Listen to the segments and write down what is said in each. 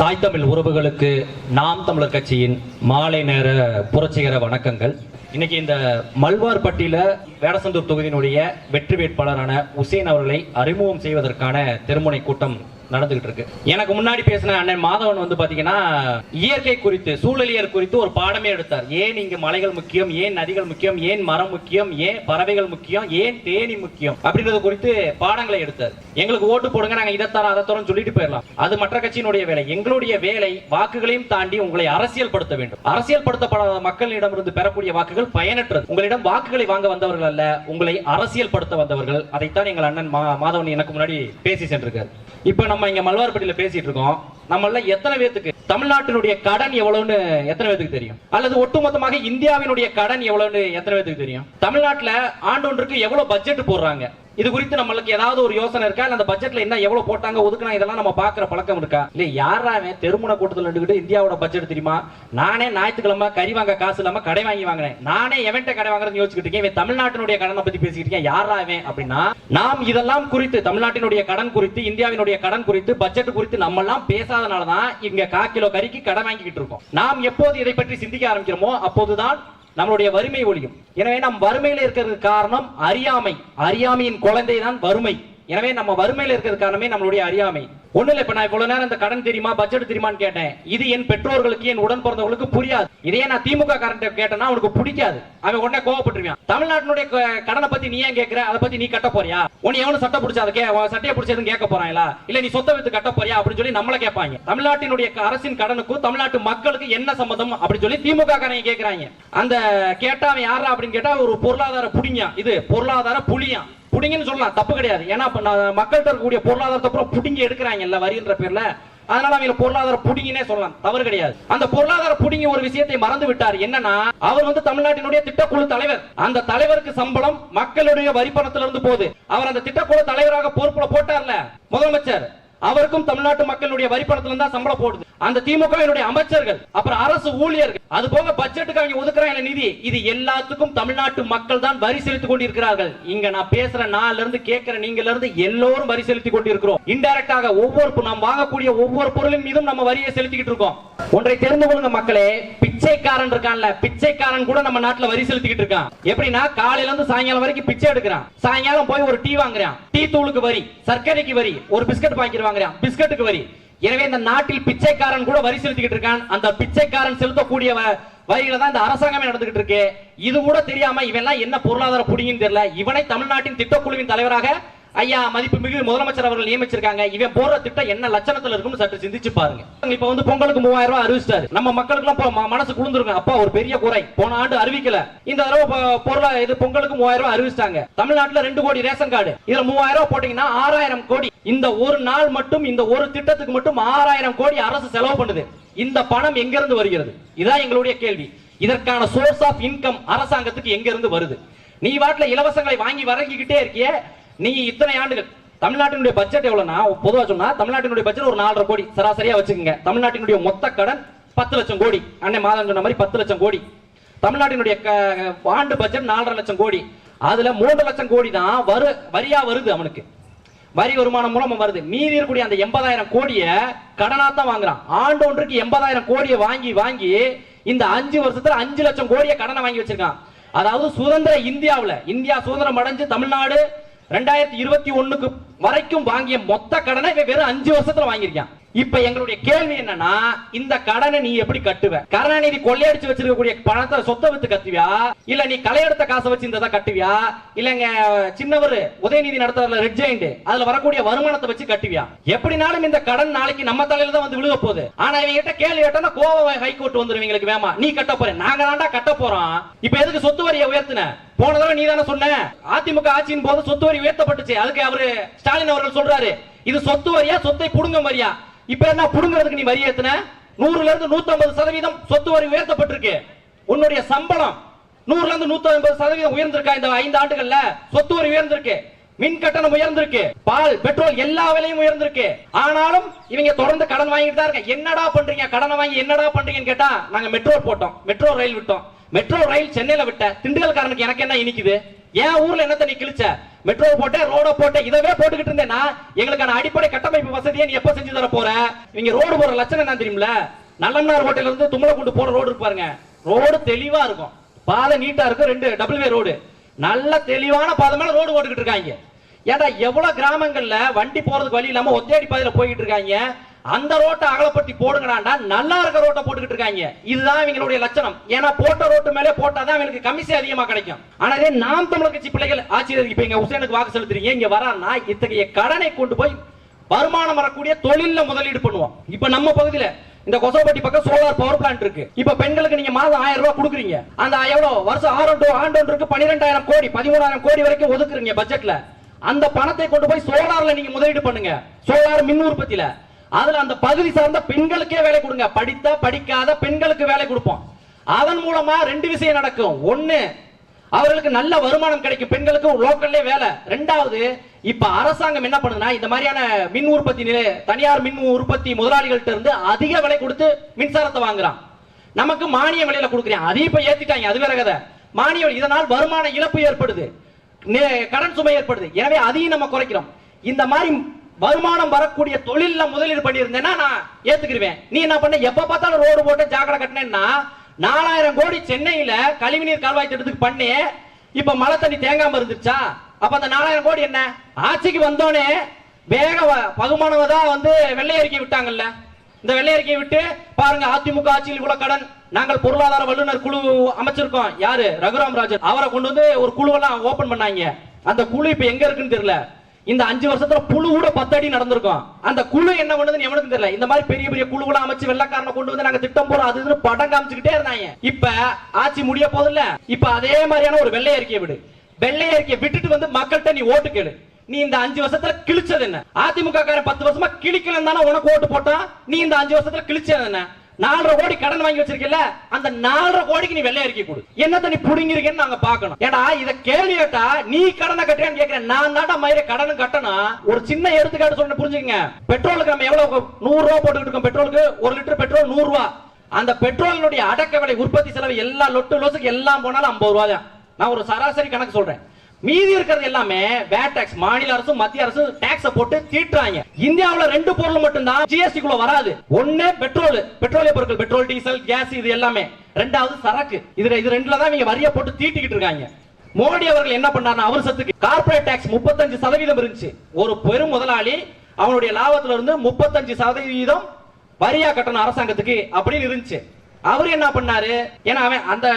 தாய் தமிழ் உறவுகளுக்கு நாம் தமிழர் கட்சியின் மாலை நேர புரட்சிகர வணக்கங்கள். இன்னைக்கு இந்த மல்வார்பட்டியில வேடசந்தூர் தொகுதியினுடைய வெற்றி வேட்பாளரான உசேன் அவர்களை அறிமுகம் செய்வதற்கான தெருமுனை கூட்டம் நடந்துகிட்டு இருக்கு எனக்கு முன்னாடி பேசின அண்ணன் மாதவன் வந்து பாத்தீங்கன்னா இயற்கை குறித்து சூழலியல் குறித்து ஒரு பாடமே எடுத்தார். ஏன் இங்க மலைகள் முக்கியம்? ஏன் நதிகள் முக்கியம்? ஏன் மரம் முக்கியம்? ஏன் பறவைகள் முக்கியம்? ஏன் தேனி முக்கியம்? அப்படின்றது குறித்து பாடங்களை எடுத்தார். எங்களுக்கு ஓட்டு போடுங்க நாங்க இதை தரோம் அதை தரோம் சொல்லிட்டு போயிடலாம். அது மற்ற கட்சியினுடைய வேலை. எங்களுடைய வேலை வாக்குகளையும் தாண்டி உங்களை அரசியல் படுத்த வேண்டும். அரசியல் படுத்தப்படாத மக்களிடமிருந்து பெறக்கூடிய வாக்குகள் பயனற்றது. உங்களிடம் வாக்குகளை வாங்க வந்தவர்கள் அல்ல உங்களை அரசியல் படுத்த வந்தவர்கள். அதைத்தான் எங்கள் அண்ணன் மா- மாதவன் எனக்கு முன்னாடி பேசி சென்றிருக்காரு. இப்ப நம்ம இங்க மல்வார்பட்டியில பேசிட்டு இருக்கோம். நம்மள எத்தனை பேத்துக்கு? தமிழ்நாட்டினுடைய கடன் எவ்வளவுன்னு எத்தனை பேத்துக்கு தெரியும்? அல்லது ஒட்டுமொத்தமாக இந்தியாவினுடைய கடன் எவ்வளவுன்னு எத்தனை பேத்துக்கு தெரியும்? தமிழ்நாட்டுல ஆண்டொன்றுக்கு எவ்வளவு பட்ஜெட் போடுறாங்க? இது குறித்து நம்மளுக்கு ஏதாவது ஒரு யோசனை இருக்கா? இல்ல அந்த பட்ஜெட்ல என்ன எவ்வளவு போட்டாங்க ஒதுக்குனா இதெல்லாம் நம்ம பாக்குற பழக்கம் இருக்கா? இல்ல யாராவே தெருமுன தெருமுனை கூட்டத்தில் நின்றுக்கிட்டு இந்தியாவோட பட்ஜெட் தெரியுமா? நானே ஞாயிற்றுக்கிழமை கறி வாங்க காசு இல்லாம கடை வாங்கி வாங்கினேன் நானே எவன்ட்ட கடை வாங்குறதுன்னு யோசிச்சுட்டு இருக்கேன். இவன் தமிழ்நாட்டினுடைய கடனை பத்தி பேசிக்கிட்டு இருக்கேன். யாராவே அப்படின்னா நாம் இதெல்லாம் குறித்து தமிழ்நாட்டினுடைய கடன் குறித்து இந்தியாவினுடைய கடன் குறித்து பட்ஜெட் குறித்து நம்ம எல்லாம் பேசாதனாலதான் இங்க கா கிலோ கறிக்கு கடை வாங்கிக்கிட்டு இருக்கோம். நாம் எப்போது இதை பற்றி சிந்திக்க ஆரம்பிக்கிறோமோ அப்போதுதான் நம்மளுடைய வறுமை ஒழியும். எனவே நம் வறுமையில இருக்கிறதுக்கு காரணம் அறியாமை. அறியாமையின் குழந்தை தான் வறுமை. எனவே நம்ம வறுமையில இருக்கிறது காரணமே நம்மளுடைய அறியாமை. ஒண்ணு இல்ல இப்ப நான் இவ்வளவு நேரம் இந்த கடன் தெரியுமா பட்ஜெட் தெரியுமான்னு கேட்டேன். இது என் பெற்றோர்களுக்கு என் உடன் பிறந்தவங்களுக்கு புரியாது. இதே நான் திமுக காரன் கேட்டேன்னா அவனுக்கு பிடிக்காது. அவன் உடனே கோவப்பட்டுருவான். தமிழ்நாட்டினுடைய கடனை பத்தி நீ ஏன் கேக்குற? அதை பத்தி நீ கட்ட போறியா? உன் எவனும் சட்டை பிடிச்சா அதை சட்டையை பிடிச்சதும் கேட்க போறாங்களா? இல்ல நீ சொத்தை வித்து கட்ட போறியா? அப்படின்னு சொல்லி நம்மள கேட்பாங்க. தமிழ்நாட்டினுடைய அரசின் கடனுக்கும் தமிழ்நாட்டு மக்களுக்கு என்ன சம்பந்தம்? அப்படின்னு சொல்லி திமுக காரங்க கேக்குறாங்க. அந்த கேட்டா அவன் யாரா அப்படின்னு கேட்டா ஒரு பொருளாதார புடிங்க. இது பொருளாதார புளியா? புடிங்கன்னு சொல்லலாம். தப்பு கிடையாது. ஏன்னா மக்கள் தரக்கூடிய மக்கள்கிட்ட இருக்கக்கூடிய பொருளாதாரத்தை அப்புறம் புடிங்கி எடுக்கிறாங்கல்ல வரின்ற பேர்ல. அதனால அவங்க பொருளாதார புடிங்கினே சொல்லலாம். தவறு கிடையாது. அந்த பொருளாதார புடிங்கி ஒரு விஷயத்தை மறந்து விட்டார். என்னன்னா அவர் வந்து தமிழ்நாட்டினுடைய திட்டக்குழு தலைவர். அந்த தலைவருக்கு சம்பளம் மக்களுடைய வரி பணத்திலிருந்து போகுது. அவர் அந்த திட்டக்குழு தலைவராக பொறுப்புல போட்டார்ல. முதலமைச்சர். அவருக்கும் தமிழ்நாட்டு மக்களுடைய வரி பணத்துல தான் சம்பளம் போடுது. அந்த திமுக அமைச்சர்கள் அப்புறம் அரசு ஊழியர்கள் அது போக பட்ஜெட்டுக்கு அவங்க ஒதுக்குறாங்க நிதி? இது எல்லாத்துக்கும் தமிழ்நாட்டு மக்கள் தான் வரி செலுத்திக் கொண்டிருக்கிறார்கள். இங்க நான் பேசுற நாள்ல இருந்து கேட்கிற நீங்கல இருந்து எல்லோரும் வரி செலுத்திக் கொண்டிருக்கிறோம். இன்டைரக்டாக ஒவ்வொரு நாம் வாங்கக்கூடிய ஒவ்வொரு பொருளின் மீதும் நம்ம வரியை செலுத்திக்கிட்டு இருக்கோம். ஒன்றை தெரிந்து கொள்ளுங்க மக்களே பிச்சைக்காரன் இருக்கான்ல பிச்சைக்காரன் கூட நம்ம நாட்டுல வரி செலுத்திக்கிட்டு இருக்கான். எப்படின்னா காலையில இருந்து சாயங்காலம் வரைக்கும் பிச்சை எடுக்கிறான். சாயங்காலம் போய் ஒரு டீ வாங்குறான். டீ தூளுக்கு வரி சர்க்கரைக்கு வரி ஒரு பிஸ்கட் பாக்கெட் வாங்குறான். பிஸ்கட்டுக்கு வரி. எனவே இந்த நாட்டில் பிச்சைக்காரன் கூட வரி செலுத்திக்கிட்டு இருக்கான். அந்த பிச்சைக்காரன் செலுத்தக்கூடிய வ- வரியில தான் இந்த அரசாங்கமே நடந்துகிட்டு இருக்கு. இது கூட தெரியாம இவெல்லாம் என்ன பொருளாதார புடிங்கன்னு தெரியல. இவனை தமிழ்நாட்டின் திட்டக்குழுவின் தலைவராக ஐயா மதிப்புமிகு முதலமைச்சர் அவர்கள் நியமிச்சிருக்காங்க. இவன் போடுற திட்டம் என்ன லட்சணத்துல இருக்கும்னு சற்று சிந்திச்சு பாருங்க. இப்ப வந்து பொங்கலுக்கு மூவாயிரம் ரூபாய் அறிவிச்சிட்டாரு. நம்ம மக்களுக்கு எல்லாம் மனசு குளிர்ந்துருக்கும். அப்பா ஒரு பெரிய குறை. போன ஆண்டு அறிவிக்கல. இந்த தடவை பொருளா இது பொங்கலுக்கு மூவாயிரம் ரூபாய் அறிவிச்சிட்டாங்க. தமிழ்நாட்டுல ரெண்டு கோடி ரேஷன் கார்டு. இதுல மூவாயிரம் ரூபாய் போட்டீங்கன்னா ஆறாயிரம் கோடி. இந்த ஒரு நாள் மட்டும் இந்த ஒரு திட்டத்துக்கு மட்டும் ஆறாயிரம் கோடி அரசு செலவு பண்ணுது. இந்த பணம் எங்க இருந்து வருகிறது? இதான் எங்களுடைய கேள்வி. இதற்கான சோர்ஸ் ஆஃப் இன்கம் அரசாங்கத்துக்கு எங்க இருந்து வருது? நீ வாட்டில இலவசங்களை வாங்கி வழங்கிக்கிட்டே இருக்கியே. நீங்க இத்தனை ஆண்டுகள் தமிழ்நாட்டினுடைய பட்ஜெட் எவ்வளவுனா பொதுவா சொன்னா தமிழ்நாட்டினுடைய பட்ஜெட் ஒரு நாலரை கோடி. சராசரியா வச்சுக்கோங்க. தமிழ்நாட்டினுடைய மொத்த கடன் பத்து லட்சம் கோடி. அன்னை மாதம் சொன்ன மாதிரி பத்து லட்சம் கோடி. தமிழ்நாட்டினுடைய க- ஆண்டு பட்ஜெட் நாலரை லட்சம் கோடி. அதுல மூன்று லட்சம் கோடி தான் வரு வரியா வருது அவனுக்கு. வரி வருமானம் மூலமா வருது. மீதி இருக்கக்கூடிய அந்த எண்பதாயிரம் கோடிய கடனா தான் வாங்குறான். ஆண்டு ஒன்றுக்கு எண்பதாயிரம் கோடியை வாங்கி வாங்கி இந்த அஞ்சு வருஷத்துல அஞ்சு லட்சம் கோடியை கடனை வாங்கி வச்சிருக்கான். அதாவது சுதந்திர இந்தியாவில் இந்தியா சுதந்திரம் அடைஞ்சு தமிழ்நாடு ரெண்டாயிரத்தி இருபத்தி ஒண்ணுக்கு வரைக்கும் வாங்கிய மொத்த கடனை இவன் வெறும் அஞ்சு வருஷத்துல வாங்கியிருக்கான். இப்ப எங்களுடைய கேள்வி என்னன்னா இந்த கடனை நீ எப்படி கட்டுவ? கருணாநிதி கொள்ளையடிச்சு வச்சிருக்கக்கூடிய பணத்தை சொத்தை வித்து கட்டுவியா? இல்ல நீ கலையெடுத்த காசை வச்சு இந்த கட்டுவியா? இல்லங்க சின்னவர் உதயநிதி நடத்துறதுல ரெட் ஜெயிண்ட் அதுல வரக்கூடிய வருமானத்தை வச்சு கட்டுவியா? எப்படினாலும் இந்த கடன் நாளைக்கு நம்ம தலையில தான் வந்து விழுக போகுது. ஆனா இவங்க கிட்ட கேள்வி கேட்டா கோவ ஹைகோர்ட் வந்துரும் இவங்களுக்கு வேமா. நீ கட்ட போற நாங்க தான்டா கட்ட போறோம். இப்ப எதுக்கு சொத்து வரியை உயர்த்தின? போன தடவை நீ தானே சொன்ன. அதிமுக ஆட்சியின் போது சொத்து வரி உயர்த்தப்பட்டுச்சு. அதுக்கு அவரு ஸ்டாலின் அவர்கள் சொல்றாரு இது சொத்து வரியா சொத்தை புடுங்க வரியா? இப்ப என்ன புடுங்கிறதுக்கு நீ வரி ஏத்துன? நூறுல இருந்து நூத்தி ஐம்பது சதவீதம் சொத்து வரி உயர்த்தப்பட்டிருக்கு. உன்னுடைய சம்பளம் நூறுல இருந்து நூத்தி ஐம்பது சதவீதம் உயர்ந்திருக்கா இந்த ஐந்து ஆண்டுகள்ல? சொத்து வரி உயர்ந்திருக்கு. மின் கட்டணம் உயர்ந்திருக்கு. பால் பெட்ரோல் எல்லா விலையும் உயர்ந்திருக்கு. ஆனாலும் இவங்க தொடர்ந்து கடன் வாங்கிட்டு தான் இருக்க. என்னடா பண்றீங்க? கடனை வாங்கி என்னடா பண்றீங்கன்னு கேட்டா நாங்க மெட்ரோ போட்டோம். மெட்ரோ ரயில் விட்டோம். மெட்ரோ ரயில் சென்னையில விட்ட. திண்டுக்கல்காரனுக்கு எனக்கு என்ன இனிக்குது? ஏன் ஊர்ல என்னத்த நீ கிழிச்ச? மெட்ரோ போட்டேன் ரோட போட்டேன் இதவே போட்டுக்கிட்டு இருந்தேன்னா எங்களுக்கான அடிப்படை கட்டமைப்பு வசதியை நீ எப்ப செஞ்சு தர போற? நீங்க ரோடு போற லட்சணம் என்ன தெரியுமில? நல்லம்னார் ஹோட்டல்ல இருந்து தும்மலக்குண்டு போற ரோடு பாருங்க. ரோடு தெளிவா இருக்கும். பாதை நீட்டா இருக்கும் ரெண்டு டபுள் வே ரோடு நல்ல தெளிவான பாதை மேல ரோடு போட்டுக்கிட்டு இருக்காங்க. ஏடா எவ்வளவு கிராமங்கள்ல வண்டி போறதுக்கு வழி இல்லாம ஒத்தேடி பாதையில போய்கிட்டு இருக்காங்க? அந்த ரோட்டை அகலப்பட்டி போடுங்கடாண்டா நல்லா இருக்க ரோட்டை போட்டுக்கிட்டு இருக்காங்க. இதுதான் இவங்களுடைய லட்சணம். ஏன்னா போட்ட ரோட்டு மேலே போட்டாதான் அவங்களுக்கு கமிஷன் அதிகமா கிடைக்கும். ஆனா இதே நாம் தமிழக கட்சி பிள்ளைகள் ஆட்சியர் இப்ப இங்க உசேனுக்கு வாக்கு செலுத்துறீங்க இங்க வரான்னா இத்தகைய கடனை கொண்டு போய் வருமானம் வரக்கூடிய தொழில முதலீடு பண்ணுவோம். இப்ப நம்ம பகுதியில இந்த கொசோப்பட்டி பக்கம் சோலார் பவர் பிளான்ட் இருக்கு. இப்ப பெண்களுக்கு நீங்க மாதம் ஆயிரம் ரூபாய் கொடுக்குறீங்க. அந்த எவ்வளவு? வருஷம் ஆறு ஆண்டு பன்னிரெண்டாயிரம் கோடி பதிமூணாயிரம் கோடி வரைக்கும் ஒதுக்குறீங்க பட்ஜெட்ல அந்த பணத்தை கொண்டு போய் சோலார்ல நீங்க முதலீடு பண்ணுங்க. சோலார் மின் உற்பத்தியில. அதுல அந்த பகுதி சார்ந்த பெண்களுக்கே வேலை கொடுங்க. படித்த படிக்காத பெண்களுக்கு வேலை கொடுப்போம். அதன் மூலமா ரெண்டு விஷயம் நடக்கும். ஒண்ணு அவர்களுக்கு நல்ல வருமானம் கிடைக்கும். பெண்களுக்கு லோக்கல்லே வேலை. ரெண்டாவது இப்ப அரசாங்கம் என்ன பண்ணுதுன்னா இந்த மாதிரியான மின் உற்பத்தி நிலைய தனியார் மின் உற்பத்தி முதலாளிகள்ட்ட இருந்து அதிக விலை கொடுத்து மின்சாரத்தை வாங்குறான். நமக்கு மானிய விலையில கொடுக்குறேன். அதையும் இப்ப ஏத்திட்டாங்க. அது வேற கதை. மானிய விலை. இதனால் வருமான இழப்பு ஏற்படுது. நே- கடன் சுமை ஏற்படுது. எனவே அதையும் நம்ம குறைக்கிறோம். இந்த மாதிரி வருமானம் வரக்கூடிய தொழில முதலீடு பண்ணியிருந்தேன்னா நான் ஏத்துக்கிருவேன். நீ என்ன பண்ண? எப்ப பார்த்தாலும் ரோடு போட்டு ஜாக்கடை கட்டினேன்னா நாலாயிரம் கோடி சென்னையில கழிவுநீர் கால்வாய் திட்டத்துக்கு பண்ணி இப்ப மழை தண்ணி தேங்காம இருந்துச்சா அப்ப அந்த நாலாயிரம் கோடி என்ன? ஆட்சிக்கு வந்தோடனே வேக வ- பகுமானவ தான் வந்து வெள்ளை அறிக்கை விட்டாங்கல்ல. இந்த வெள்ளை அறிக்கையை விட்டு பாருங்க அதிமுக ஆட்சியில் கூட கடன். நாங்கள் பொருளாதார வல்லுநர் குழு அமைச்சிருக்கோம். யாரு? ரகுராம் ராஜன். அவரை கொண்டு வந்து ஒரு குழுவெல்லாம் ஓபன் பண்ணாங்க. அந்த குழு இப்ப எங்க இருக்குன்னு தெரியல. இந்த அஞ்சு வருஷத்துல புழு கூட பத்து அடி நடந்திருக்கும். அந்த குழு என்ன பண்ணுதுன்னு எவனுக்கு தெரியல. இந்த மாதிரி பெரிய பெரிய குழுவெல்லாம் அமைச்சு வெள்ளக்காரனை கொண்டு வந்து நாங்க திட்டம் போறோம். அது படம் காமிச்சுக்கிட்டே இருந்தாங்க. இப்ப ஆட்சி முடிய போதில்ல இப்ப அதே மாதிரியான ஒரு வெள்ளை அறிக்கையை விடு. வெள்ளை அறிக்கையை விட்டுட்டு வந்து மக்கள்கிட்ட நீ ஓட்டு கேடு நீ இந்த அஞ்சு வருஷத்துல கிழிச்சது என்ன? அதிமுக காரன் பத்து வருஷமா கிழிக்கலன்னு தானே உனக்கு ஓட்டு போட்டா நீ இந்த அஞ்சு வருஷத்துல கிழிச்சது என்ன? நாலரை கோடி கடன் வாங்கி வச்சிருக்கல அந்த நாலரை கோடிக்கு நீ வெள்ளை அறிக்கை கொடு. என்னத்த நீ புடுங்கிருக்கேன்னு நாங்க பார்க்கணும். ஏடா இத கேள்வி கேட்டா நீ கடனை கட்டுறேன்னு கேக்குறேன். நான் தாண்டா மயிரை கடனும் கட்டணும் ஒரு சின்ன எடுத்துக்காட்டு சொன்ன புரிஞ்சுக்கங்க. பெட்ரோலுக்கு நம்ம எவ்வளவு நூறு ரூபா போட்டுக்கிட்டு இருக்கோம் பெட்ரோலுக்கு. ஒரு லிட்டர் பெட்ரோல் நூறு ரூபா. அந்த பெட்ரோலினுடைய அடக்க விலை உற்பத்தி செலவு எல்லா லொட்டு லோசுக்கு எல்லாம் போனாலும் ஐம்பது ரூபா தான் நான் ஒரு சராசரி கணக்கு சொல்றேன். மீதி இருக்கிறது எல்லாமே வேட் டாக்ஸ் மாநில அரசும் மத்திய அரசும் டாக்ஸ் போட்டு தீட்டுறாங்க. இந்தியாவுல ரெண்டு பொருள் மட்டும்தான் ஜிஎஸ்டி குள்ள வராது. ஒண்ணு பெட்ரோல் பெட்ரோலிய பொருட்கள் பெட்ரோல் டீசல் கேஸ் இது எல்லாமே. ரெண்டாவது சரக்கு. இதுல இது ரெண்டுல தான் இவங்க வரிய போட்டு தீட்டிக்கிட்டு இருக்காங்க. மோடி அவர்கள் என்ன பண்ணாருன்னா அவர் சத்துக்கு கார்ப்பரேட் டாக்ஸ் முப்பத்தஞ்சு சதவீதம் இருந்துச்சு. ஒரு பெரும் முதலாளி அவனுடைய லாபத்துல இருந்து முப்பத்தஞ்சு சதவீதம் வரியா கட்டணும் அரசாங்கத்துக்கு அப்படின்னு இருந்துச்சு. அவர் என்ன பண்ணாரு? ஏன்னா அவன் அந்த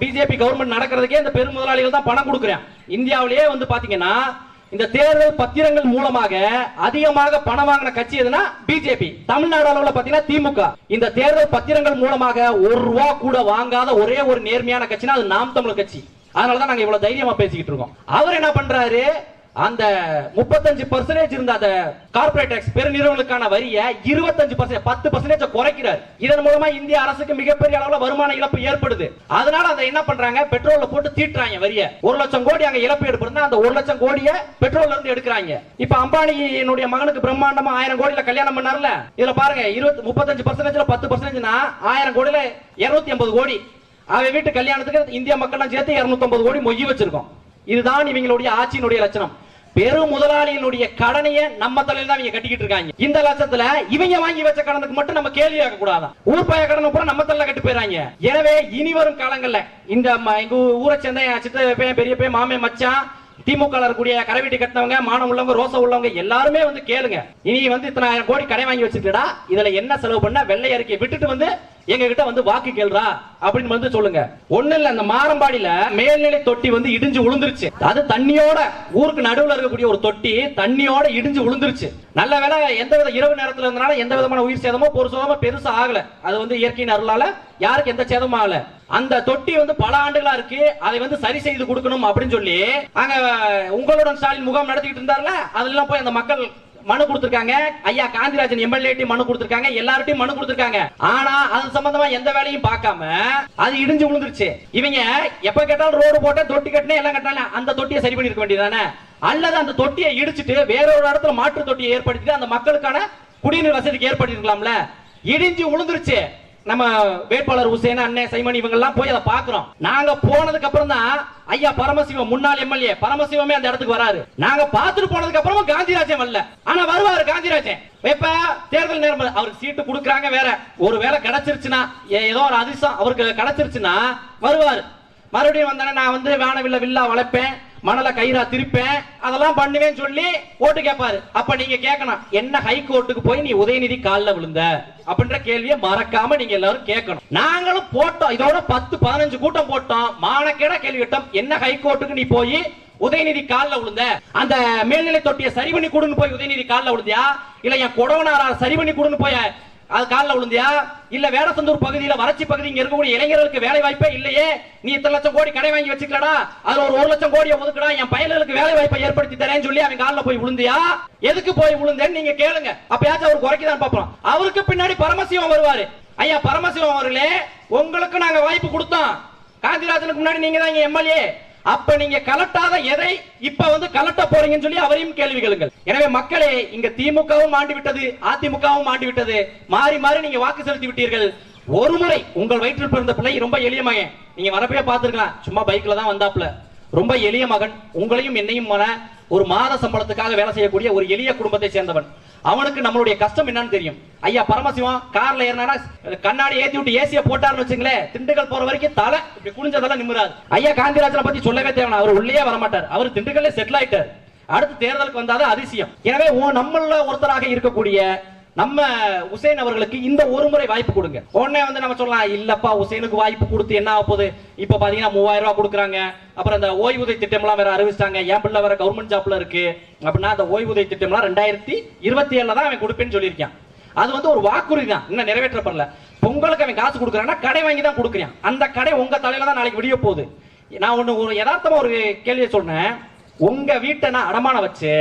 பிஜேபி கவர்மெண்ட் நடக்கிறதுக்கே இந்த பெரும் முதலாளிகள் தான் பணம் கொடுக்குறான். இந்தியாவிலேயே வந்து பாத்தீங்கன்னா இந்த தேர்தல் பத்திரங்கள் மூலமாக அதிகமாக பணம் வாங்கின கட்சி எதுனா பிஜேபி தமிழ்நாடு அளவுல பாத்தீங்கன்னா திமுக. இந்த தேர்தல் பத்திரங்கள் மூலமாக ஒரு ரூபா கூட வாங்காத ஒரே ஒரு நேர்மையான கட்சினா அது நாம் தமிழ் கட்சி. அதனாலதான் நாங்க இவ்வளவு தைரியமா பேசிக்கிட்டு இருக்கோம். அவர் என்ன பண்றாரு? அந்த முப்பத்தஞ்சு பர்சன்டேஜ் இருந்த அந்த கார்பரேட் டாக்ஸ் பெருநிறுவனங்களுக்கான வரியை இருபத்தஞ்சு பர்சன்ட் பத்து பர்சன்டேஜ் குறைக்கிறார். இதன் மூலமா இந்திய அரசுக்கு மிகப்பெரிய அளவுல வருமான இழப்பு ஏற்படுது. அதனால அதை என்ன பண்றாங்க? பெட்ரோல்ல போட்டு தீட்டுறாங்க வரிய. ஒரு லட்சம் கோடி அங்க இழப்பு ஏற்படுதுன்னா அந்த ஒரு லட்சம் கோடியை பெட்ரோல்ல இருந்து எடுக்கிறாங்க. இப்ப அம்பானியினுடைய மகனுக்கு பிரம்மாண்டமா ஆயிரம் கோடியில கல்யாணம் பண்ணார்ல? இதுல பாருங்க இருபத்தி முப்பத்தஞ்சு பர்சன்டேஜ்ல பத்து பர்சன்டேஜ்னா ஆயிரம் கோடியில இருநூத்தி ஐம்பது கோடி. அவன் வீட்டு கல்யாணத்துக்கு இந்திய மக்கள்லாம் சேர்த்து இருநூத்தி கோடி மொய் வச்சிருக்கோம். இதுதான் இவங்களுடைய ஆட்சியினுடைய லட்சணம். பெரும் முதலாளிகளுடைய கடனைய நம்ம தலையில தான் இவங்க கட்டிக்கிட்டு இருக்காங்க. இந்த லட்சத்துல இவங்க வாங்கி வச்ச கடனுக்கு மட்டும் நம்ம கேள்வி கேட்க கூடாதான் ஊர் பய கடனை பூரா நம்ம தலையில கட்டி போயிறாங்க. எனவே இனி வரும் காலங்கள்ல இந்த எங்க ஊரை சேர்ந்த என் சித்த பெரிய பையன் மாமே மச்சான் திமுக ல இருக்கக்கூடிய கரை வீட்டு கட்டினவங்க மானம் உள்ளவங்க ரோசம் உள்ளவங்க எல்லாருமே வந்து கேளுங்க. இனி வந்து இத்தனை ஆயிரம் கோடி கடை வாங்கி வச்சிருக்கடா இதுல என்ன செலவு பண்ண வெள்ளை அறிக்கை விட்டுட்டு வந்து எங்க கிட்ட வந்து வாக்கு கேள்றா அப்படின்னு வந்து சொல்லுங்க. ஒண்ணு இல்ல அந்த மாரம்பாடியில மேல்நிலை தொட்டி வந்து இடிஞ்சு விழுந்துருச்சு அது தண்ணியோட ஊருக்கு நடுவுல இருக்கக்கூடிய ஒரு தொட்டி தண்ணியோட இடிஞ்சு உளுந்துருச்சு. நல்ல வேலை எந்த வித இரவு நேரத்துல இருந்தனால எந்த விதமான உயிர் சேதமோ பொரு சேதமோ பெருசா ஆகல. அது வந்து இயற்கையின் அருளால யாருக்கு எந்த சேதமும் ஆகல. அந்த தொட்டி வந்து பல ஆண்டுகளா இருக்கு. அதை வந்து சரி செய்து கொடுக்கணும் அப்படின்னு சொல்லி அங்க உங்களுடன் ஸ்டாலின் முகாம் நடத்திக்கிட்டு இருந்தார்ல? அதெல்லாம் போய் அந்த மக்கள் மனு கொடுத்திருக்காங்க. ஐயா காந்திராஜன் எம்எல்ஏ மனு கொடுத்திருக்காங்க. எல்லார்ட்டையும் மனு கொடுத்திருக்காங்க. ஆனா அது சம்பந்தமா எந்த வேலையும் பார்க்காம அது இடிஞ்சு விழுந்துருச்சு. இவங்க எப்ப கேட்டாலும் ரோடு போட்ட தொட்டி கட்டினே எல்லாம் கட்டினால அந்த தொட்டியை சரி பண்ணிருக்க வேண்டியதானே அல்லது அந்த தொட்டியை இடிச்சிட்டு வேற ஒரு இடத்துல மாற்று தொட்டியை ஏற்படுத்திட்டு அந்த மக்களுக்கான குடிநீர் வசதிக்கு ஏற்படுத்திருக்கலாம்ல? இடிஞ்சு விழுந்துருச்சு. நம்ம வேட்பாளர் உசேன் அண்ணன் சைமன் இவங்க எல்லாம் போய் அதை பாக்குறோம் நாங்க போனதுக்கு அப்புறம் தான் ஐயா பரமசிவம் முன்னாள் எம்எல்ஏ. பரமசிவமே அந்த இடத்துக்கு வராரு. நாங்க பார்த்துட்டு போனதுக்கு அப்புறமும் காந்திராஜன் வரல. ஆனா வருவாரு காந்திராஜன். இப்ப தேர்தல் நேரம் அவருக்கு சீட்டு கொடுக்குறாங்க வேற. ஒரு வேலை கிடைச்சிருச்சுன்னா ஏதோ ஒரு அதிர்ஷ்டம் அவருக்கு கிடைச்சிருச்சுன்னா வருவாரு. மறுபடியும் வந்தானே நான் வந்து வேணவில்லை வில்லா வளர்ப்பேன். மணல கயிறா திருப்பேன் அதெல்லாம் பண்ணுவேன்னு சொல்லி ஓட்டு கேட்பாரு அப்ப நீங்க கேட்கணும் என்ன ஹை கோர்ட்டுக்கு போய் நீ உதயநிதி காலில் விழுந்த? அப்படின்ற கேள்வியை மறக்காம நீங்க எல்லாரும் கேட்கணும். நாங்களும் போட்டோம் இதோட பத்து பதினஞ்சு கூட்டம் போட்டோம். மானக்கேட கேள்வி கேட்டோம் என்ன ஹை கோர்ட்டுக்கு நீ போய் உதயநிதி காலில் விழுந்த? அந்த மேல்நிலை தொட்டியை சரி பண்ணி கொடுன்னு போய் உதயநிதி காலில் விழுந்தியா? இல்ல என் கொடவனாரா சரி பண்ணி கொடுன்னு போய் அது காலில் விழுந்தியா? இல்ல வேடசந்தூர் பகுதியில வறட்சி பகுதி இங்க இருக்கக்கூடிய இளைஞர்களுக்கு வேலை வாய்ப்பே இல்லையே? நீ இத்தனை லட்சம் கோடி கடை வாங்கி வச்சுக்கலடா? அதுல ஒரு ஒரு லட்சம் கோடியை ஒதுக்கடா. என் பயல்களுக்கு வேலை வாய்ப்பை ஏற்படுத்தி தரேன்னு சொல்லி அவன் காலில் போய் விழுந்தியா? எதுக்கு போய் விழுந்தேன்னு நீங்க கேளுங்க. அப்பயாச்சும் அவர் குறைக்குதான் பார்ப்போம். அவருக்கு பின்னாடி பரமசிவம் வருவாரு. ஐயா பரமசிவம் அவர்களே உங்களுக்கு நாங்க வாய்ப்பு கொடுத்தோம். காந்திராஜனுக்கு முன்னாடி நீங்க தான் எம்எல்ஏ. அப்ப நீங்க கலட்டாத எதை இப்ப வந்து கலட்ட போறீங்கன்னு சொல்லி அவரையும் கேள்வி கேளுங்கள். எனவே மக்களே இங்க திமுகவும் ஆண்டு விட்டது அதிமுகவும் ஆண்டு விட்டது. மாறி மாறி நீங்க வாக்கு செலுத்தி விட்டீர்கள். ஒரு முறை உங்கள் வயிற்றில் பிறந்த பிள்ளை ரொம்ப எளிய மகன். நீங்க வரப்பே பார்த்திருக்கலாம். சும்மா பைக்ல தான் வந்தாப்ல ரொம்ப எளிய மகன். உங்களையும் என்னையும் மன ஒரு மாத சம்பளத்துக்காக வேலை செய்யக்கூடிய ஒரு எளிய குடும்பத்தை சேர்ந்தவன். அவனுக்கு நம்மளுடைய கஷ்டம் என்னன்னு தெரியும். ஐயா பரமசிவம் கார்ல ஏறினா கண்ணாடி ஏத்தி விட்டு ஏசிய போட்டாருன்னு வச்சுங்களேன். திண்டுக்கல் போற வரைக்கும் தலை இப்படி குனிஞ்சதெல்லாம் நிம்மராது ஐயா காந்திராஜனை பத்தி சொல்லவே தேவையான அவர் உள்ளே வர மாட்டார் அவர் திண்டுக்கல்ல செட்டில் ஆயிட்டார். அடுத்து தேர்தலுக்கு வந்தாதான் அதிசயம். எனவே நம்மள ஒருத்தராக இருக்கக்கூடிய நம்ம உசேன் அவர்களுக்கு இந்த ஒரு முறை வாய்ப்பு கொடுங்க. உடனே வந்து நம்ம சொல்லலாம் இல்லப்பா உசேனுக்கு வாய்ப்பு கொடுத்து என்ன ஆக போகுது? இப்ப பாத்தீங்கன்னா மூவாயிரம் ரூபாய் கொடுக்குறாங்க. அப்புறம் அந்த ஓய்வூதிய திட்டம் எல்லாம் வேற அறிவிச்சிட்டாங்க. என் பிள்ளை வேற கவர்மெண்ட் ஜாப்ல இருக்கு. அப்படின்னா அந்த ஓய்வூதிய திட்டம் எல்லாம் ரெண்டாயிரத்தி இருபத்தி ஏழுல தான் அவன் கொடுப்பேன்னு சொல்லியிருக்கான். அது வந்து ஒரு வாக்குறுதி தான். இன்னும் நிறைவேற்றப்படல பொங்கலுக்கு அவன் காசு கொடுக்குறான்னா கடை வாங்கி தான் கொடுக்குறான். அந்த கடை உங்க தலையில தான் நாளைக்கு விடிய போகுது. நான் ஒண்ணு ஒரு யதார்த்தமா ஒரு கேள்வியை சொன்னேன் உங்க வீட்டை நான் அடமானம் வச்சு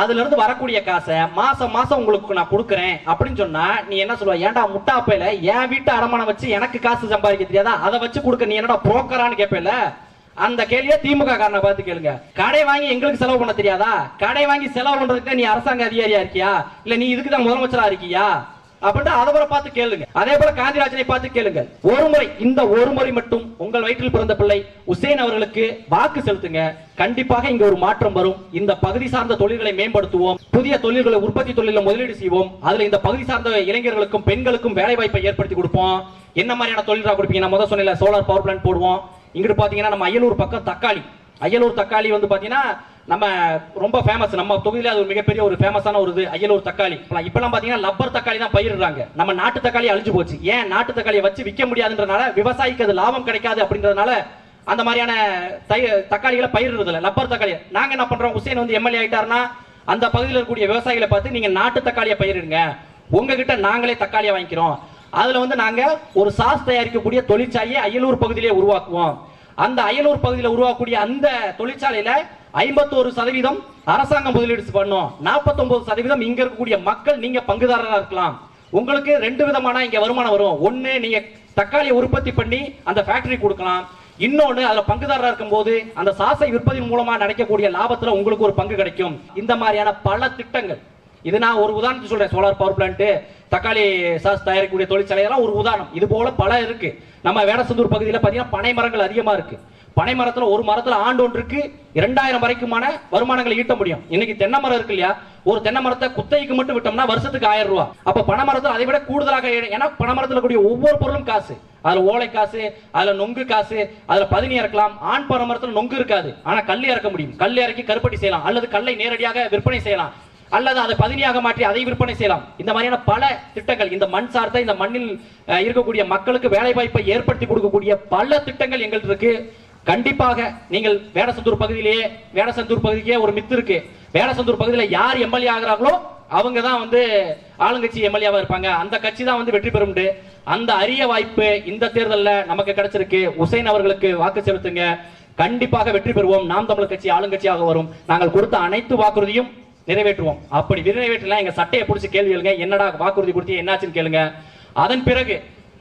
அதுல இருந்து வரக்கூடிய காசை மாசம் மாசம் உங்களுக்கு நான் கொடுக்குறேன் அப்படின்னு சொன்னா நீ என்ன சொல்லுவ? ஏன்டா முட்டாப்பையில என் வீட்டை அடமானம் வச்சு எனக்கு காசு சம்பாதிக்க தெரியாதா? அதை வச்சு கொடுக்க நீ என்னடா புரோக்கரான்னு கேட்பேல அந்த கேள்வியை திமுக காரனை பார்த்து கேளுங்க. கடை வாங்கி எங்களுக்கு செலவு பண்ண தெரியாதா? கடை வாங்கி செலவு பண்றதுக்கு நீ அரசாங்க அதிகாரியா இருக்கியா? இல்ல நீ இதுக்கு தான் முதலமைச்சரா இருக்கியா? அப்படின்ட்டு அதை பார்த்து கேளுங்க. அதே போல காந்திராஜனை பார்த்து கேளுங்க. ஒரு முறை இந்த ஒரு முறை மட்டும் உங்கள் வயிற்றில் பிறந்த பிள்ளை உசேன் அவர்களுக்கு வாக்கு செலுத்துங்க. கண்டிப்பாக இங்க ஒரு மாற்றம் வரும். இந்த பகுதி சார்ந்த தொழில்களை மேம்படுத்துவோம். புதிய தொழில்களை உற்பத்தி தொழில முதலீடு செய்வோம். அதுல இந்த பகுதி சார்ந்த இளைஞர்களுக்கும் பெண்களுக்கும் வேலை வாய்ப்பை ஏற்படுத்தி கொடுப்போம். என்ன மாதிரியான தொழிலாக கொடுப்பீங்க? நான் முதல் சொன்ன சோலார் பவர் பிளான்ட் போடுவோம். இங்கிட்டு பாத்தீங்கன்னா நம்ம அயலூர் பக்கம் தக்காளி. அயலூர் தக்காளி வந்து பாத்தீங்கன்னா நம்ம ரொம்ப ஃபேமஸ் நம்ம தொகுதியில் அது ஒரு மிகப்பெரிய ஒரு ஃபேமஸான ஒரு இது அயலூர் தக்காளி. இப்பலாம் பார்த்தீங்கன்னா லப்பர் தக்காளி தான் பயிரிடுறாங்க. நம்ம நாட்டு தக்காளி அழிஞ்சு போச்சு. ஏன் நாட்டு தக்காளியை வச்சு விற்க முடியாதுன்றனால விவசாயிக்கு அது லாபம் கிடைக்காது அப்படின்றதுனால அந்த மாதிரியான தை- தக்காளிகளை பயிரிடுறதில்ல. லப்பர் தக்காளி நாங்கள் என்ன பண்ணுறோம் உசேன் வந்து எம்எல்ஏ ஆயிட்டாருன்னா அந்த பகுதியில் இருக்கக்கூடிய விவசாயிகளை பார்த்து நீங்கள் நாட்டு தக்காளியை பயிரிடுங்க. உங்ககிட்ட நாங்களே தக்காளியை வாங்கிக்கிறோம். அதில் வந்து நாங்கள் ஒரு சாஸ் தயாரிக்கக்கூடிய தொழிற்சாலையை அயலூர் பகுதியிலே உருவாக்குவோம். அந்த அயலூர் பகுதியில் உருவாக்கக்கூடிய அந்த தொழிற்சாலையில் ஐம்பத்தோரு சதவீதம் அரசாங்கம் முதலீடு பண்ணும். 49% சதவீதம் இங்க இருக்கக்கூடிய மக்கள் நீங்க பங்குதாரராக இருக்கலாம். உங்களுக்கு ரெண்டு விதமான இங்க வருமானம் வரும். ஒண்ணு நீங்க தக்காளியை உற்பத்தி பண்ணி அந்த ஃபேக்டரி கொடுக்கலாம். இன்னொன்னு அதுல இருக்கும் இருக்கும்போது அந்த சாசை விற்பதின் மூலமா நடக்கக்கூடிய லாபத்துல உங்களுக்கு ஒரு பங்கு கிடைக்கும். இந்த மாதிரியான பல திட்டங்கள். இது நான் ஒரு உதாரணத்தை சொல்றேன். சோலார் பவர் பிளான்ட் தக்காளி சாஸ் தயாரிக்கக்கூடிய தொழிற்சாலையெல்லாம் ஒரு உதாரணம். இது போல பல இருக்கு. நம்ம வேடசந்தூர் பகுதியில் பார்த்தீங்கன்னா பனை மரங்கள் அதிகமாக இருக்கு. பனை மரத்தில் ஒரு மரத்தில் ஆண்டு ஒன்றுக்கு இரண்டாயிரம் வரைக்குமான வருமானங்களை ஈட்ட முடியும். இன்னைக்கு தென்னை மரம் இருக்கு இல்லையா? ஒரு தென்னை மரத்தை குத்தகைக்கு மட்டும் விட்டோம்னா வருஷத்துக்கு ஆயிரம் ரூபா அப்ப பனை மரத்தில் அதை விட கூடுதலாக ஏன்னா பனை மரத்தில் கூடிய ஒவ்வொரு பொருளும் காசு. அதுல ஓலை காசு அதுல நொங்கு காசு அதுல பதினி இறக்கலாம் ஆண் பனை மரத்தில் நொங்கு இருக்காது. ஆனா கல் இறக்க முடியும். கல் இறக்கி கருப்பட்டி செய்யலாம். அல்லது கல்லை நேரடியாக விற்பனை செய்யலாம். அல்லது அதை பதினியாக மாற்றி அதை விற்பனை செய்யலாம். இந்த மாதிரியான பல திட்டங்கள் இந்த மண் சார்ந்த இந்த மண்ணில் இருக்கக்கூடிய மக்களுக்கு வேலை வாய்ப்பை ஏற்படுத்தி கொடுக்கக்கூடிய பல திட்டங்கள் எங்கள்கிட்ட இருக்கு. கண்டிப்பாக நீங்கள் வேடசந்தூர் பகுதியிலேயே வேடசந்தூர் பகுதிக்கே ஒரு மித்து இருக்கு. வேடசந்தூர் பகுதியில் யார் எம்எல்ஏ ஆகுறாங்களோ அவங்க தான் வந்து ஆளுங்கட்சி எம்எல்ஏவா இருப்பாங்க. அந்த கட்சி தான் வந்து வெற்றி பெறும்ண்டு அந்த அரிய வாய்ப்பு இந்த தேர்தலில் நமக்கு கிடைச்சிருக்கு. உசைன் அவர்களுக்கு வாக்கு செலுத்துங்க. கண்டிப்பாக வெற்றி பெறுவோம். நாம் தமிழர் கட்சி ஆளுங்கட்சியாக வரும். நாங்கள் கொடுத்த அனைத்து வாக்குறுதியும் நிறைவேற்றுவோம். அப்படி நிறைவேற்றலாம் எங்க சட்டையை பிடிச்சி கேள்வி கேளுங்க. என்னடா வாக்குறுதி கொடுத்து என்னாச்சுன்னு கேளுங்க. அதன் பிறகு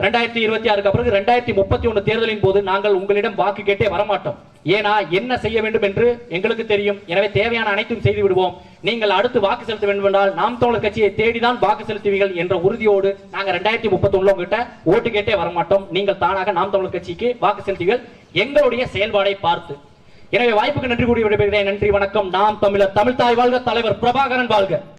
ரெண்டாயிரத்தி இருபத்தி ஆறுக்கு பிறகு ரெண்டாயிரத்தி முப்பத்தி ஒன்று தேர்தலின் போது நாங்கள் உங்களிடம் வாக்கு கேட்டே வரமாட்டோம். ஏன்னா என்ன செய்ய வேண்டும் என்று எங்களுக்கு தெரியும். எனவே தேவையான அனைத்தும் செய்து விடுவோம். நீங்கள் அடுத்து வாக்கு செலுத்த வேண்டும் என்றால் நாம் தோழர் கட்சியை தேடிதான் வாக்கு செலுத்துவீர்கள் என்ற உறுதியோடு நாங்கள் ரெண்டாயிரத்தி முப்பத்தி ஒன்று உங்ககிட்ட ஓட்டு கேட்டே வரமாட்டோம். நீங்கள் தானாக நாம் தோழர் கட்சிக்கு வாக்கு செலுத்துவீர்கள். எங்களுடைய செயல்பாடை பார்த்து. எனவே வாய்ப்புக்கு நன்றி கூறி விடைபெறுகிறேன். நன்றி வணக்கம். நாம் தமிழர் தமிழ் தாய் வாழ்க தலைவர் பிரபாகரன் வாழ்க.